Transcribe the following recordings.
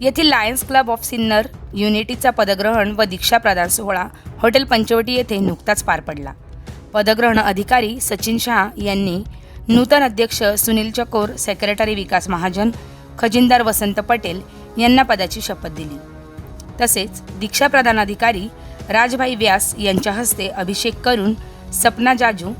येथील lions club of Sinnar युनिटीचा पदग्रहण व दीक्षा प्रदान सोहळा हॉटेल पंचवटी येथे नुकताच पार पडला. पदग्रहण अधिकारी सचिन शहा यांनी नूतन अध्यक्ष सुनील चकोर सेक्रेटरी विकास महाजन खजिनदार वसंत पटेल यांना पदाची शपथ दिली. तसेच दीक्षा प्रदान अधिकारी राजभाई व्यास यांच्या हस्ते अभिषेक करून सपना जाजू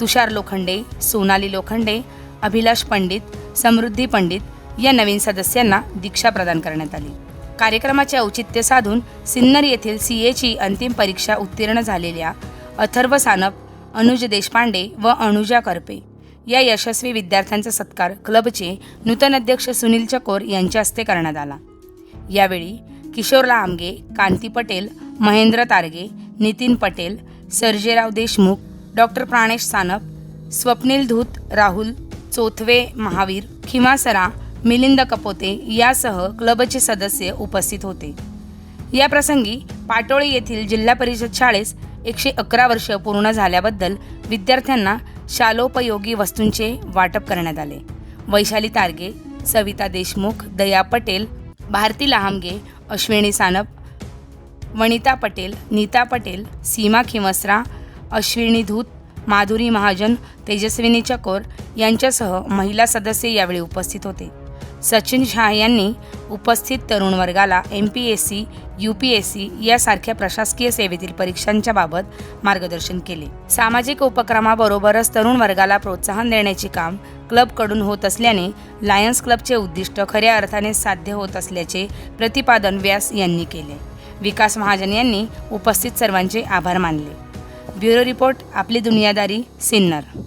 तुषार लोखंडे सोनाली लोखंडे अभिलाष पंडित समृद्धी पंडित या नवीन सदस्यांना दीक्षा प्रदान करण्यात आली. कार्यक्रमाचे औचित्य साधून सिन्नर येथील सी एची अंतिम परीक्षा उत्तीर्ण झालेल्या अथर्व सानप अनुज देशपांडे व अनुजा करपे या यशस्वी विद्यार्थ्यांचा सत्कार क्लबचे नूतन अध्यक्ष सुनील चकोर यांच्या हस्ते करण्यात आला. यावेळी किशोरला आमगे कांती पटेल महेंद्र तारगे नितीन पटेल सर्जेराव देशमुख डॉक्टर प्राणेश सानप स्वप्नील धूत राहुल चोथवे महावीर खिमासरा मिलिंद कपोते यासह क्लबचे सदस्य उपस्थित होते. या प्रसंगी पाटोळे येथील जिल्हा परिषद शाळेस एकशे अकरा वर्ष पूर्ण झाल्याबद्दल विद्यार्थ्यांना शालोपयोगी वस्तूंचे वाटप करण्यात आले. वैशाली तारगे सविता देशमुख दया पटेल भारती लहामगे अश्विनी सानप वनिता पटेल नीता पटेल सीमा खिमसरा अश्विनी धूत माधुरी महाजन तेजस्विनी चकोर यांच्यासह महिला सदस्य यावेळी उपस्थित होते. सचिन शहा यांनी उपस्थित तरुण वर्गाला M P S C U P S C यासारख्या प्रशासकीय सेवेतील परीक्षांच्या बाबत मार्गदर्शन केले. सामाजिक उपक्रमाबरोबरच तरुण वर्गाला प्रोत्साहन देण्याचे काम क्लबकडून होत असल्याने लायन्स क्लबचे उद्दिष्ट खऱ्या अर्थाने साध्य होत असल्याचे प्रतिपादन व्यास यांनी केले. विकास महाजन यांनी उपस्थित सर्वांचे आभार मानले. ब्युरो रिपोर्ट आपली दुनियादारी सिन्नर.